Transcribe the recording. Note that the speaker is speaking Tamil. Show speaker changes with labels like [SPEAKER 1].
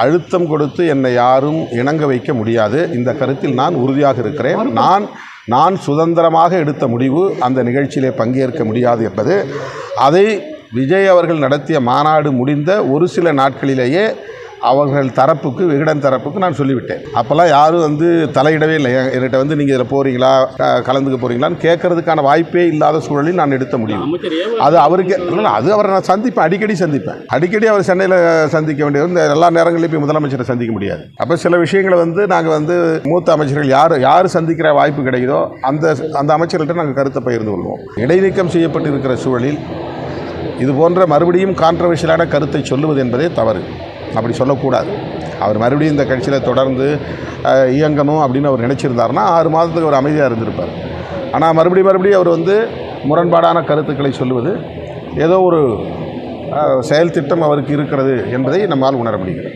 [SPEAKER 1] அழுத்தம் கொடுத்து என்னை யாரும் இணங்க வைக்க முடியாது. இந்த கருத்தில் நான் உறுதியாக இருக்கிறேன். நான் நான் சுதந்திரமாக எடுத்த முடிவு அந்த நிகழ்ச்சியிலே பங்கேற்க முடியாது என்பது. அதை விஜய் அவர்கள் நடத்திய மாநாடு முடிந்த ஒரு சில நாட்களிலேயே அவர்கள் தரப்புக்கு விகடன் தரப்புக்கு நான் சொல்லிவிட்டேன். அப்போல்லாம் யாரும் வந்து தலையிடவே இல்லை. என்- என்கிட்ட வந்து நீங்கள் இதில் போகிறீங்களா கலந்துக்க போகிறீங்களான்னு கேட்கறதுக்கான வாய்ப்பே இல்லாத சூழலில் நான் எடுத்த
[SPEAKER 2] ஏவ
[SPEAKER 1] அது அவருக்கு அது அவரை நான் சந்திப்பேன் அடிக்கடி சந்திப்பேன். அடிக்கடி அவர் சென்னையில் சந்திக்க வேண்டியது இந்த எல்லா நேரங்களையும் போய் முதலமைச்சரை சந்திக்க முடியாது. அப்போ சில விஷயங்களை வந்து நாங்கள் வந்து மூத்த அமைச்சர்கள் யார் யார் சந்திக்கிற வாய்ப்பு கிடைக்குதோ அந்த அந்த அமைச்சர்கள்ட்ட நாங்கள் கருத்தை பகிர்ந்து கொள்வோம். இடைநீக்கம் செய்யப்பட்டிருக்கிற சூழலில் இது போன்ற மறுபடியும் கான்ட்ரவர்ஷியலான கருத்தை சொல்லுவது என்பதே தவறு. அப்படி சொல்லக்கூடாது. அவர் மறுபடியும் இந்த கட்சியில் தொடர்ந்து இயங்கணும் அப்படின்னு அவர் நினச்சிருந்தாருன்னா ஆறு மாதத்துக்கு அவர் அமைதியாக இருந்திருப்பார். ஆனால் மறுபடியும் மறுபடியும் அவர் வந்து முரண்பாடான கருத்துக்களை சொல்லுவது ஏதோ ஒரு செயல் திட்டம் அவருக்கு இருக்கிறது என்பதை நம்மால் உணர முடிகிறது.